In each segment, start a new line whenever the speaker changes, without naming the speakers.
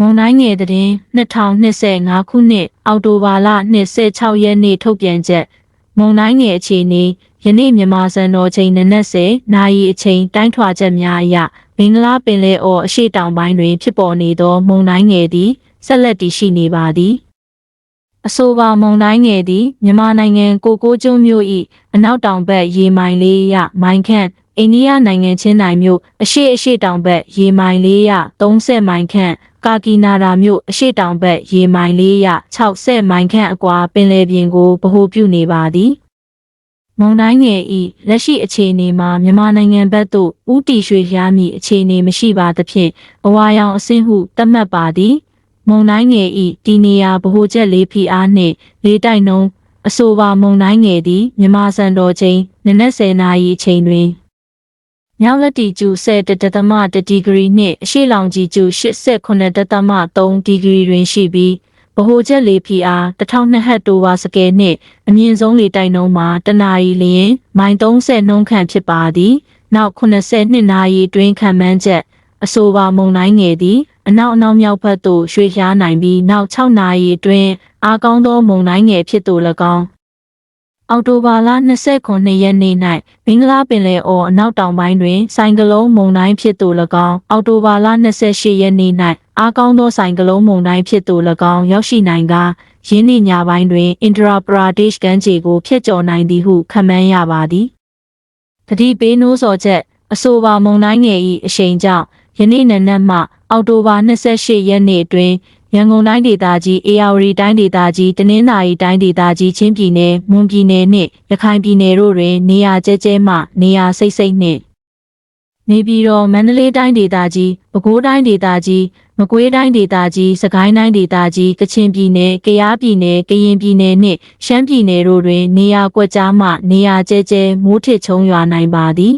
မုံတိုင်းငယ်သတင်း2025ခုနှစ်အောက်တိုဘာလ26ရက်နေ့ထုတ်ပြန်ချက်မုံတိုင်းငယ်အခြေအနေယနေ့မြန်မာစံတော်ချိန်နနက်10နာရီအချိန်တိုင်းထွာချက်များအရမင်္ဂလာပင်လယ်အော်အရှိတောင်ပိုင်းတွင် ဖြစ်ပေါ်နေသော မုံတိုင်းငယ်သည်ဆက်လက်တည်ရှိနေပါသည်အဆိုပါမုန်တိုင်းငယ်သည်မြန်မာနိုင်ငံကိုကိုကျွန်းမြို့၏အနောက်တောင်ဘက်ရေမိုင်လေးရမိုင်ခန့်အိန္ဒိယနိုင်ငံချင်းတိုင်မြို့အရှိအရှိတောင်ဘက်ရေမိုင်လေးရ30မိုင်ခန့် ကာကီနာရာမြို့အရှိတောင်ဘက်ရေမိုင်လေးရ60မိုင်ခန့်အကွာပင်လယ်ပြင်ကိုဗဟိုပြုနေပါသည်မုန်တိုင်းငယ်ဤလက်ရှိအခြေအနေမှာမြန်မာနိုင်ငံဘက်သို့ဥတီရွှေ့ရမည့်အခြေအနေမရှိပါသဖြင့်အဝါရောင်အဆင့်ဟုသတ်မှတ်ပါသည်မုန်တိုင်းငယ်ဤဒီနေရာဗဟိုချက်လေးဖီအားနှင့်လေးတိုက်နှုံးအဆိုပါမုန်တိုင်းငယ်သည်မြန်မာစံတော်ချိန်နနက်10:00နာရီအချိန်တွင် မြောက်လက်တီကျူ10.1ဒီဂရီနှင့်အရှေ့လောင်ကြီးကျူ89.3ဒီဂရီတွင်ရှိပြီးဗဟိုချက်လေးဖီအား1200ဟက်တိုဝါစကယ်နှင့်အမြင့်ဆုံးလေတိုက်နှုန်းမှာတနာရီလျင်မိုင်30နှုန်းခန့်ဖြစ်ပါသည်နောက်82နာရီတွင်ခံမှန်းချက်အဆိုပါမုန်တိုင်းငယ်သည်အနောက်အနောက်မြောက်ဘက်သို့ရွှေ့လျားနိုင်ပြီးနောက်6နာရီအတွင်းအားကောင်းသောမုန်တိုင်းငယ်ဖြစ်သို့၎င်း အောက်တိုဘာလ29ရက်နေ့၌မင်္ဂလာပင်လယ်အော်အနောက်တောင်ပိုင်းတွင်ဆိုင်ကလုန်းမုန်တိုင်းဖြစ်သို့၎င်းအောက်တိုဘာလ28ရက်နေ့၌အားကောင်းသောဆိုင်ကလုန်းမုန်တိုင်းဖြစ်သို့၎င်းရောက်ရှိနိုင်ကာယင်းနေ့ညပိုင်းတွင်အင်ဒရာပရာဒေ့ရှ်ကမ်းခြေကိုဖျက်ကျော်နိုင်သည်ဟုခန့်မှန်းရပါသည်တတိပေးနိုးစော်ချက်အဆိုပါမုံတိုင်းငယ်၏အရှိန်ကြောင့်ယနေ့နံနက်မှအောက်တိုဘာ28ရက်နေ့အတွင်း ရန်ကုန်တိုင်းဒေသကြီးအေရဝတီတိုင်းဒေသကြီးတနင်္သာရီတိုင်းဒေသကြီးချင်းပြည်နယ်မွန်ပြည်နယ်နှင့်ရခိုင်ပြည်နယ်တို့တွင် နေရာကျဲကျဲမှနေရာစိတ်စိတ်နှင့်နေပြည်တော်မန္တလေးတိုင်းဒေသကြီးပဲခူးတိုင်းဒေသကြီးမကွေးတိုင်းဒေသကြီးစကိုင်းတိုင်းဒေသကြီးကချင်ပြည်နယ်ကယားပြည်နယ်ကရင်ပြည်နယ်နှင့်ရှမ်းပြည်နယ်တို့တွင် နေရာကွက်ကြားမှနေရာကျဲကျဲမိုးထစ်ချုံရွာနိုင်ပါသည်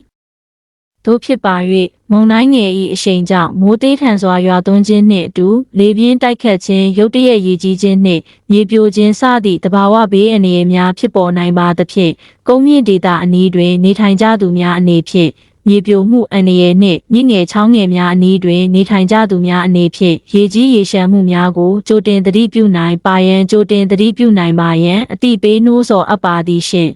တို့ဖြစ်ပါ၍မုန်တိုင်းငယ်၏အရှိန်ကြောင့်မိုးသေးထန်စွာရွာသွန်းခြင်းနှင့်အတူလေပြင်းတိုက်ခတ်ခြင်းရုတ်တရက်ရေကြီးခြင်းနှင့်မြေပြိုခြင်းစသည့်တဘာဝဘေးအန္တရာယ်များဖြစ်ပေါ်နိုင်ပါသဖြင့်ကုန်းမြင့်ဒေသအနီးတွင်နေထိုင်ကြသူများအနေဖြင့်မြေပြိုမှုအန္တရာယ်နှင့်မြင့်ငယ်ချောင်းငယ်များအနီးတွင်နေထိုင်ကြသူများအနေဖြင့်ရေကြီးရေရှမ်းမှုများကိုကြိုတင်သတိပြုနိုင်ပါရန်ကြိုတင်သတိပြုနိုင်ပါရန်အတိပေးနှိုးဆော်အပ်ပါသည်ရှင့်